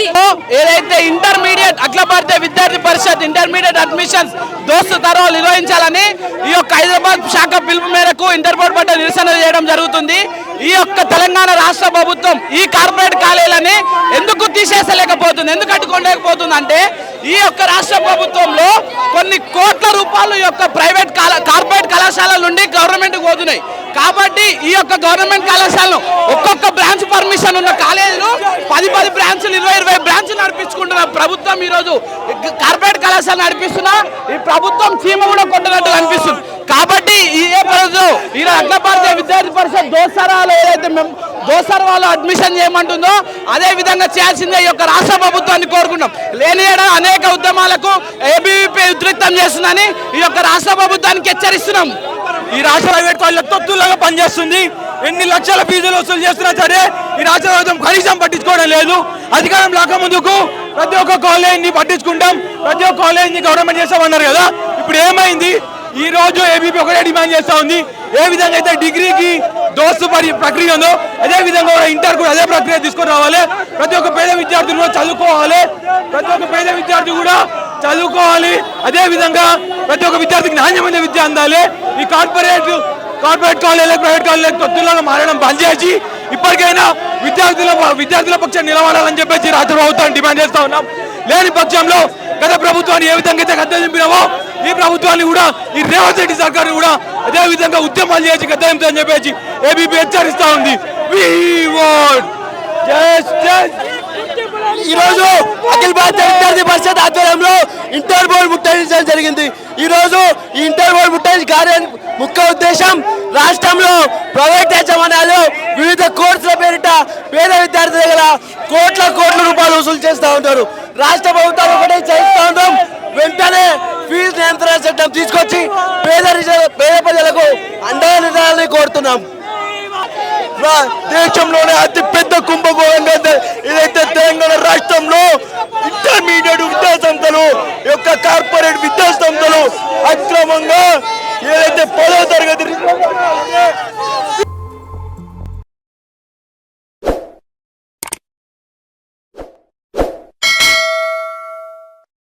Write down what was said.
అది. ఏదైతే ఇంటర్మీడియట్ అఖిల భారతీయ విద్యార్థి పరిషత్ ఇంటర్మీడియట్ అడ్మిషన్స్ దోస్తు తరహాలు నిర్వహించాలని ఈ యొక్క హైదరాబాద్ శాఖ పిలుపు మేరకు ఇంటర్పోర్ట్ పట్ల నిరసన చేయడం జరుగుతుంది. ఈ యొక్క తెలంగాణ రాష్ట్ర ప్రభుత్వం ఈ కార్పొరేట్ కాలేజీలని ఎందుకు తీసేసలేకపోతుంది ఎందుకు అడ్డుకోలేకపోతుంది అంటే ఈ యొక్క రాష్ట్ర ప్రభుత్వంలో లోపాలు యొక్క ప్రైవేట్ కార్పొరేట్ కళాశాలల నుండి గవర్నమెంట్ పోతున్నాయి. కాబట్టి ఈ యొక్క గవర్నమెంట్ కళాశాలను ఒక్కొక్క బ్రాంచ్ పర్మిషన్ ఉన్న కాలేజీలు పది పది బ్రాంచ్లు ఇరవై ఇరవై బ్రాంచ్లు నడిపించుకుంటున్న ప్రభుత్వం ఈరోజు కార్పొరేట్ కళాశాల నడిపిస్తున్నా. ఈ ప్రభుత్వం చీమ కూడా కొట్టినట్టు అనిపిస్తుంది. కాబట్టి ఈ ఏ అఖిల భారతీయ విద్యార్థి పరిషత్ దోసరాలు ఏదైతే మేము దోసర వాళ్ళు అడ్మిషన్ చేయమంటుందో అదే విధంగా చేయాల్సిందే ఈ యొక్క రాష్ట్ర ప్రభుత్వాన్ని కోరుకుంటాం లేని అనేక ఉద్యమాలకు ఏబీవీపీ ఉద్రిక్తం చేస్తుందని ఈ యొక్క రాష్ట్ర ప్రభుత్వానికి హెచ్చరిస్తున్నాం. ఈ రాష్ట్ర ప్రైవేట్ కాలేజ్ తొత్తులాగా పనిచేస్తుంది. ఎన్ని లక్షల ఫీజులు వసూలు చేస్తున్నా సరే ఈ రాష్ట్ర ప్రభుత్వం కనీసం పట్టించుకోవడం లేదు. అధికారం రాక ముందుకు ప్రతి ఒక్క కాలేజీని పట్టించుకుంటాం. ప్రతి ఒక్క కాలేజీని గవర్నమెంట్ చేస్తామన్నారు కదా. ఇప్పుడు ఏమైంది? ఈ రోజు ఏబీపీ ఒకటే డిమాండ్ చేస్తా ఉంది. ఏ విధంగా అయితే డిగ్రీకి దోస్తు ప్రక్రియ ఉందో అదే విధంగా కూడా ఇంటర్ కూడా అదే ప్రక్రియ తీసుకొని రావాలి. ప్రతి ఒక్క పేద విద్యార్థులు కూడా చదువుకోవాలి. ప్రతి ఒక్క పేద విద్యార్థి కూడా చదువుకోవాలి. అదే విధంగా ప్రతి ఒక్క విద్యార్థికి నాణ్యమైన విద్య అందాలి. ఈ కార్పొరేట్ కార్పొరేట్ కాలేజీలు ప్రైవేట్ కాలేజ్ తొత్తులాగా మారడం బంద్ చేసి ఇప్పటికైనా విద్యార్థుల విద్యార్థుల పక్షం నిలబడాలని చెప్పేసి రాష్ట్ర ప్రభుత్వాన్ని డిమాండ్ చేస్తా ఉన్నాం. లేని పక్షంలో గత ప్రభుత్వాన్ని ఏ విధంగా అయితే గద్దె దింపినామో ఈ ప్రభుత్వాన్ని కూడా ఈ రేవంత్ రెడ్డి సర్కార్ కూడా అదే విధంగా ఉద్యమాలు చేసి గద్దె అని చెప్పేసి ఏబీపీ హెచ్చరిస్తా ఉంది. ఈరోజు అఖిల భారత విద్యార్థి పరిషత్ ఆధ్వర్యంలో ఇంటర్ బోర్డు ముట్టడించడం జరిగింది. ఈరోజు ఈ ఇంటర్ బోర్డు ముట్టడి కార్యం ముఖ్య ఉద్దేశం రాష్ట్రంలో ప్రైవేట్ యజమానాలు వివిధ కోర్సుల పేరిట పేద విద్యార్థుల దగ్గర కోట్ల కోట్ల రూపాయలు వసూలు చేస్తూ ఉంటారు రాష్ట్ర ప్రభుత్వం ఒకటే చేస్తూ ఉంటాం వెంటనే ఫీజు నియంత్రణ చట్టం తీసుకొచ్చి పేద పేద ప్రజలకు అండగా కోరుతున్నాం. దేశంలోనే అతి పెద్ద కుంభకోణంగా ఇదైతే తెలంగాణ రాష్ట్రంలో ఇంటర్మీడియట్ విద్యా సంస్థలు యొక్క కార్పొరేట్ విద్యా సంస్థలు అక్రమంగా ఏదైతే పదో తరగతి